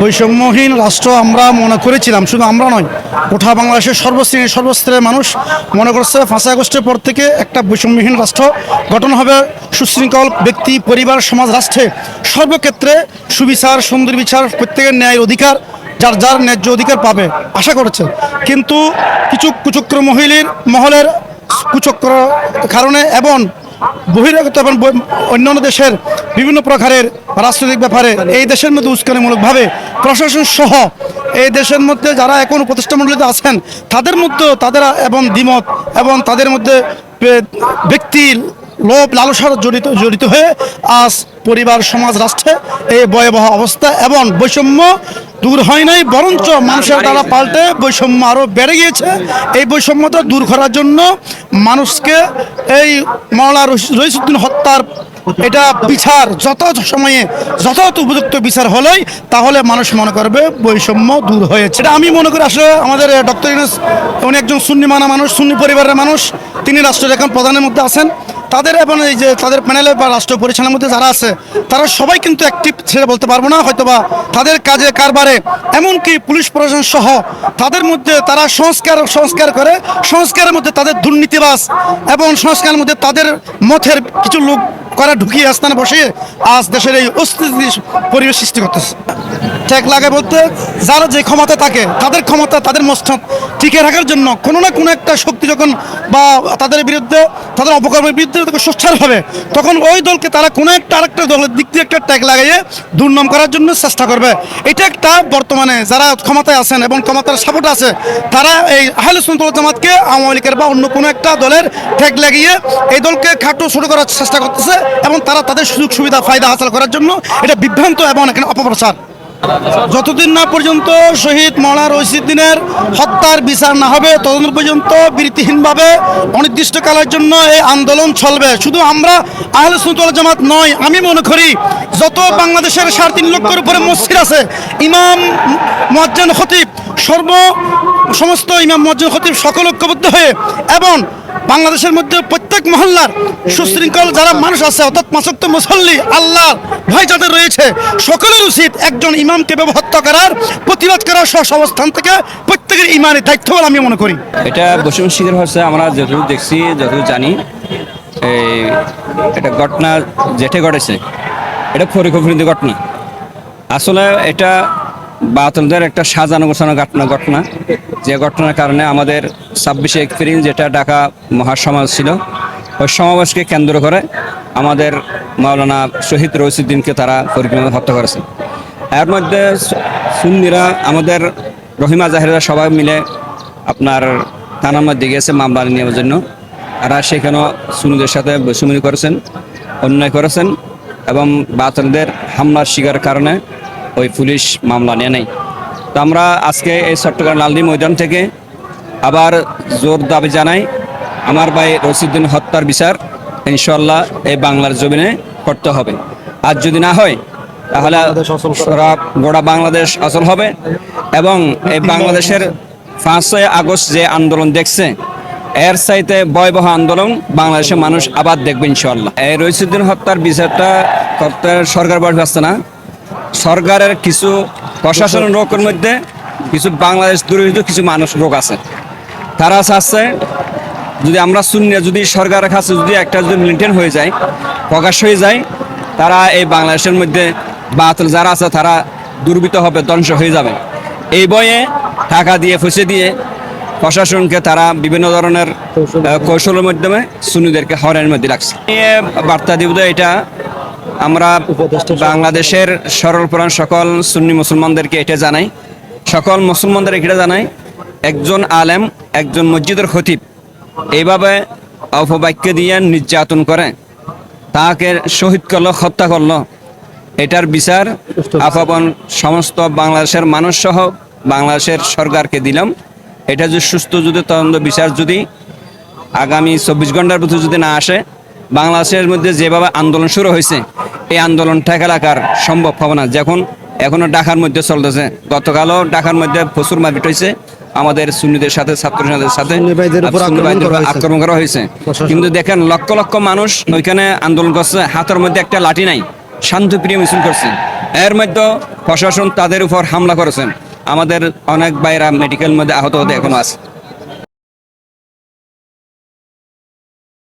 বৈষম্যহীন রাষ্ট্র আমরা মনে করেছিলাম, শুধু আমরা নয়, গোটা বাংলাদেশের সর্বশ্রেণীর সর্বস্তরের মানুষ মনে করছে পাঁচই আগস্টের পর থেকে একটা বৈষম্যহীন রাষ্ট্র গঠন হবে। সুশৃঙ্খল ব্যক্তি, পরিবার, সমাজ, রাষ্ট্রে সর্বক্ষেত্রে সুবিচার সুন্দর বিচার প্রত্যেকের ন্যায় অধিকার, যার যার ন্যায্য অধিকার পাবে, আশা করেছে। কিন্তু কিছু কুচক্র মহিলার মহলের কুচক্র কারণে এবং বহিরাগত এবং অন্যান্য দেশের বিভিন্ন প্রকারের রাজনৈতিক ব্যাপারে এই দেশের মধ্যে উস্কানিমূলকভাবে প্রশাসন সহ এই দেশের মধ্যে যারা এখন উপদেষ্টা মণ্ডলীতে আছেন, তাদের মধ্যেও তাদের এবং দ্বিমত এবং তাদের মধ্যে ব্যক্তি লোভ লালসার জড়িত জড়িত হয়ে আজ পরিবার, সমাজ, রাষ্ট্রে এই ভয়াবহ অবস্থা এবং বৈষম্য দূর হয় নাই বরঞ্চ মানুষের দ্বারা পাল্টে বৈষম্য আরও বেড়ে গিয়েছে। এই বৈষম্যতা দূর করার জন্য মানুষকে এই মাওলা রইসুদ্দিন হত্যার এটা বিচার যত সময়ে যথাযথ উপযুক্ত বিচার হলেই তাহলে মানুষ মনে করবে বৈষম্য দূর হয়েছে। এটা আমি মনে করি আসলে আমাদের ডক্টর ইউনুস উনি একজন সুন্নি মানা মানুষ সুন্নি পরিবারের মানুষ। তিনি রাষ্ট্রের এখন প্রধানের মধ্যে আছেন। তাদের এবং এই যে তাদের প্যানেলে বা রাষ্ট্র পরিচালনার মধ্যে যারা আছে, তারা সবাই কিন্তু অ্যাক্টিভ ছেড়ে বলতে পারব না, হয়তোবা তাদের কাজে, কারবারে, এমনকি পুলিশ প্রশাসন সহ তাদের মধ্যে তারা সংস্কার সংস্কার করে, সংস্কারের মধ্যে তাদের দুর্নীতিবাস এবং সংস্কারের মধ্যে তাদের মথের কিছু লোক করা ঢুকিয়ে স্থানে বসিয়ে আজ দেশের এই অস্থিতিশীল পরিবেশ সৃষ্টি করতেছে। ট্যাগ লাগে বলতে যারা যে ক্ষমতা থাকে, তাদের ক্ষমতা, তাদের মস্তক টিকে রাখার জন্য কোনো না কোনো একটা শক্তি যখন বা তাদের বিরুদ্ধে, তাদের অপকর্মের বিরুদ্ধে তখন সোচ্চার হবে, তখন ওই দলকে তারা কোনো একটা আরেকটা দলের দিক দিয়ে একটা ট্যাগ লাগাইয়ে দুর্নাম করার জন্য চেষ্টা করবে। এটা একটা বর্তমানে যারা ক্ষমতায় আছেন এবং ক্ষমতার সাপোর্ট আছে, তারা এই আহলে সুন্দর জামাতকে আওয়ামী লীগের বা অন্য কোনো একটা দলের ট্যাগ লাগিয়ে এই দলকে খাটো ছোট করার চেষ্টা করতেছে এবং তারা তাদের সুযোগ সুবিধা ফায়দা হাসিল করার জন্য এটা বিভ্রান্ত এবং এখানে অপপ্রচার। যতদিন না পর্যন্ত শহীদ মৌলানা রশিদ্দিনের হত্যার বিচার না হবে, ততদিন পর্যন্ত বৃত্তিহীনভাবে অনির্দিষ্টকালের জন্য এই আন্দোলন চলবে। শুধু আমরা আহলে সুন্দর জামাত নয়, আমি মনে করি যত বাংলাদেশের সাড়ে তিন লক্ষের উপরে মসজিদ আছে, ইমাম মজ্জান খতিব সর্ব সমস্ত ইমাম মজ্জান খতিব সকল ঐক্যবদ্ধ হয়ে এবং বাংলাদেশের মধ্যে প্রত্যেক মহল্লার সুশৃঙ্খল যারা মানুষ আছে, অর্থাৎ পাঁচক্ত মুসল্লি আল্লাহ ভয় যাদের রয়েছে, সকলের উচিত একজন ইমামকে হত্যা করার, প্রতিবাদ করার সহ অবস্থান থেকে প্রত্যেকের ইমানের দায়িত্ব বলে আমি মনে করি। এটা বৈষম্য শিকার হচ্ছে, আমরা যতটুকু দেখছি যতটুকু জানি, এই এটা ঘটনা যেটা ঘটেছে, এটা পরিকল্পিত ঘটনা। আসলে এটা বাতলদের একটা সাজানো গোছানো ঘটনা ঘটনা। যে ঘটনার কারণে আমাদের ছাব্বিশে এপ্রিল যেটা ঢাকা মহাসমাজ ছিল, ওই সমাবেশকে কেন্দ্র করে আমাদের মাওলানা শহীদ রহিসুদ্দিনকে তারা পরিকল্পনা হত্যা করেছে। এর মধ্যে সু- সুন্নিরা আমাদের রহিমা জাহেরা সবাই মিলে আপনার থানার মধ্যে গিয়েছে মামলা নেওয়ার জন্য। তারা সেখানেও সুনিদের সাথে বৈষম্য করেছেন, অন্যায় করেছেন এবং বাতলদের হামলার শিকার কারণে ওই পুলিশ মামলা নেয় নাই। তো আমরা আজকে এই চট্টগ্রাম লালদি ময়দান থেকে আবার জোর দাবি জানাই আমার ভাই রসিদ্দিন হত্যার বিচার ইনশাল্লাহ এই বাংলার জমিনে করতে হবে। আর যদি না হয়, তাহলে গোটা বাংলাদেশ অচল হবে এবং এই বাংলাদেশের পাঁচই আগস্ট যে আন্দোলন দেখছে, এর চাইতে ভয়াবহ আন্দোলন বাংলাদেশের মানুষ আবার দেখবে ইনশাল্লাহ এই রইসুদ্দিন হত্যার বিচারটা করতে সরকার বাড়ি আসছে না। সরকারের কিছু প্রশাসনের রোগের মধ্যে কিছু বাংলাদেশ দূরীভূত কিছু মানুষ রোগ আছে। তারা চাচ্ছে যদি আমরা শূন্য যদি সরকারের কাছে যদি একটা যদি মেনটেন হয়ে যায় প্রকাশ হয়ে যায় তারা এই বাংলাদেশের মধ্যে বাতিল যারা আছে তারা দুর্বৃত হবে ধ্বংস হয়ে যাবে। এই বয়ে টাকা দিয়ে ফুসে দিয়ে প্রশাসনকে তারা বিভিন্ন ধরনের কৌশলের মাধ্যমে সুন্নিদেরকে হরের মধ্যে রাখছে। বার্তা দিব এটা আমরা বাংলাদেশের সরল প্রাণ সকল সুন্নি মুসলমানদেরকে এটা জানাই। সকল মুসলমানদের এটা জানাই একজন আলেম একজন মসজিদের খতিব। এইভাবে অপবাক্য দিয়ে নির্যাতন করে। তাকে শহীদ করল, হত্যা করল। এটার বিচার আপাবন সমস্ত বাংলাদেশের মানুষ সহ বাংলাদেশের সরকারকে দিলাম। এটা যদি সুস্থ যদি তদন্ত বিচার যদি আগামী চব্বিশ ঘণ্টার মধ্যে যদি না আসে, বাংলাদেশের মধ্যে যেভাবে আন্দোলন শুরু হয়েছে, এই আন্দোলন ঠেকা রাখার সম্ভব হবে না। যখন এখনও ঢাকার মধ্যে চলতেছে, গতকালও ঢাকার মধ্যে প্রচুর মারপিট হয়েছে। আমাদের সুন্নিদের সাথে ছাত্রদের সাথে। আক্রমণ করা হয়েছে। কিন্তু দেখেন লক্ষ লক্ষ মানুষ ওইখানে আন্দোলন করছে হাতের মধ্যে একটা লাঠি নাই শান্তপ্রিয় মিছিল করছে। এর মধ্যে প্রশাসন তাদের উপর হামলা করেছেন আমাদের অনেক বাইরা মেডিকেল মধ্যে আহত হতে এখনও আছে।